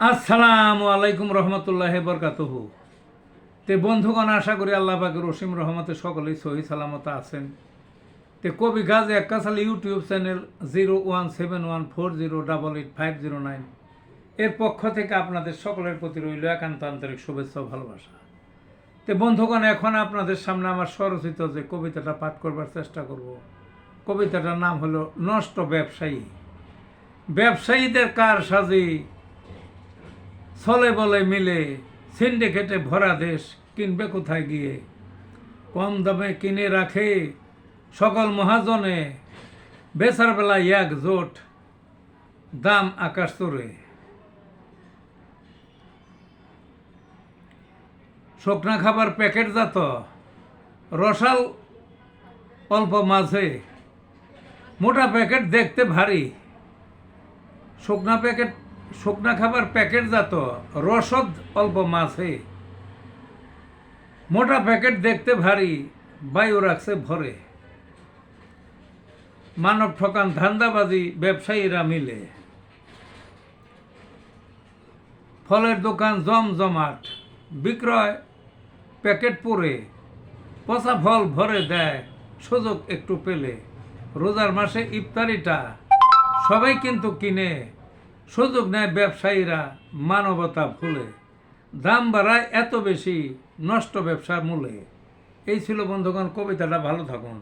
আসসালামু আলাইকুম রহমতুল্লাহ বরকাতহ। তে বন্ধুগণ, আশা করি আল্লাহ পাকের রসিম রহমতে সকলেই সহি সালামত আছেন। তে কবি গাজ একাশাল YouTube channel zero one seven one four zero double eight five zero nine. এর পক্ষ থেকে আপনাদের সকলের প্রতি রইল একান্ত আন্তরিক শুভেচ্ছা ভালোবাসা। তে বন্ধুগণ, এখন আপনাদের সামনে আমার স্বরচিত যে কবিতাটা পাঠ করবার চেষ্টা করব, কবিতাটার নাম হলো নষ্ট ব্যবসায়ী। ব্যবসায়ীদের কার সাজি ছলে বলে মিলে সিন্ডিকেটে ভরা দেশ কিনবে কোথায় গিয়ে? কম দামে কিনে রাখে সকল মহাজনে। বেচার বেলা এক জোট দাম আকাশ তোরে। শুকনা খাবার প্যাকেট জাত, রসাল অল্প মাঝে। মোটা প্যাকেট দেখতে ভারী। শুকনা প্যাকেট শুকনা খাবার প্যাকেট জাত, রসদ অল্প মাছে মোটা প্যাকেট দেখতে ভারী, বায়ু রাখছে ভরে। মানব ঠকান ধান্দাবাজি, ব্যবসায়ীরা মিলে। ফলের দোকান জমজমাট, বিক্রয় প্যাকেট পরে পচা ফল ভরে দেয়, সুযোগ একটু পেলে। রোজার মাসে ইফতারিটা সবাই কিন্তু কিনে। সুযোগ নেয় ব্যবসায়ীরা মানবতা ভুলে। দাম বাড়ায় এত বেশি নষ্ট ব্যবসার মূলে। এই ছিল বন্ধুগণ, কবিতাটা ভালো থাকুন।